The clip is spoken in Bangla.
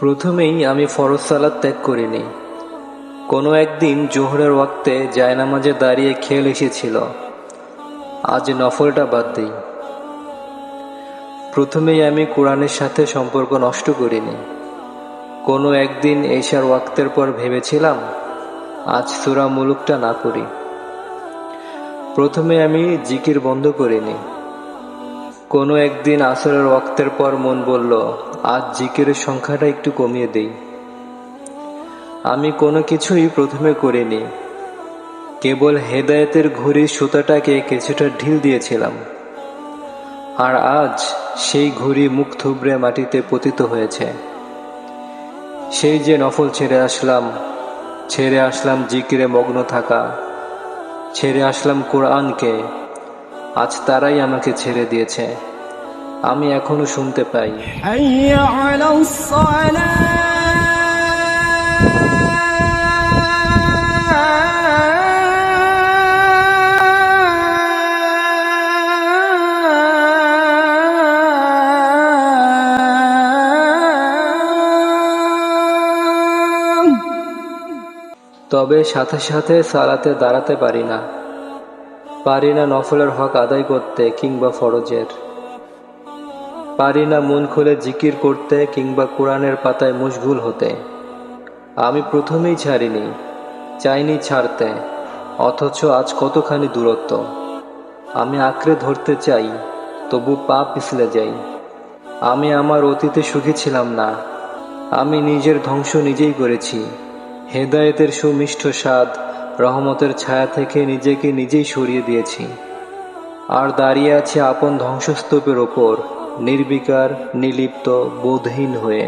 প্রথমেই আমি ফরজ সালাদ ত্যাগ করিনি। কোনো একদিন জোহরের ওয়াক্তে জায়নামাজে দাঁড়িয়ে খেল এসেছিল। আজ নফলটা বাদ দিই। প্রথমেই আমি কোরআনের সাথে সম্পর্ক নষ্ট করিনি। কোনো একদিন এশার ওয়াক্তের পর ভেবেছিলাম, আজ সুরা মুলুকটা না করি প্রথমে আমি জিকির বন্ধ করিনি। কোনো একদিন আসরের ওয়াক্তের পর মন বলল আজ জিকিরের সংখ্যাটা একটু কমিয়ে দেই। আমি কোনো কিছুই প্রথমে করিনি। কেবল হেদায়েতের ঘড়ির সুতাটাকে কিছুটা ঢিল দিয়েছিলাম। আর আজ সেই ঘড়ি মুখ থুবড়ে মাটিতে পতিত হয়েছে। সেই যে নফল ছেড়ে আসলাম ছেড়ে আসলাম জিকিরে মগ্ন থাকা, ছেড়ে আসলাম কোরআনকে, আজ তারাই আমাকে ছেড়ে দিয়েছে। আমি এখনও শুনতে পাই। তবে সাথে সাথে সালাতে দাঁড়াতে পারি না। পারি না নফলের হক আদায় করতে কিংবা ফরজের। পারি না মন খুলে জিকির করতে কিংবা কোরআনের পাতায় মশগুল হতে। আমি প্রথমেই ছাড়িনি, চাইনি ছাড়তে, অথচ আজ কতখানি দূরত্ব। আমি আঁকড়ে ধরতে চাই, তবু পা পিছলে যাই। আমি আমার অতীতে সুখী ছিলাম না, আমি নিজের ধ্বংস নিজেই করেছি। হেদায়েতের সুমিষ্ট স্বাদ, রহমতের ছায়া থেকে নিজেকে নিজেই সরিয়ে দিয়েছি। আর দাঁড়িয়ে আছে আপন ধ্বংসস্তূপের ওপর নির্বিকার নিলিপ্ত বোধহীন হয়ে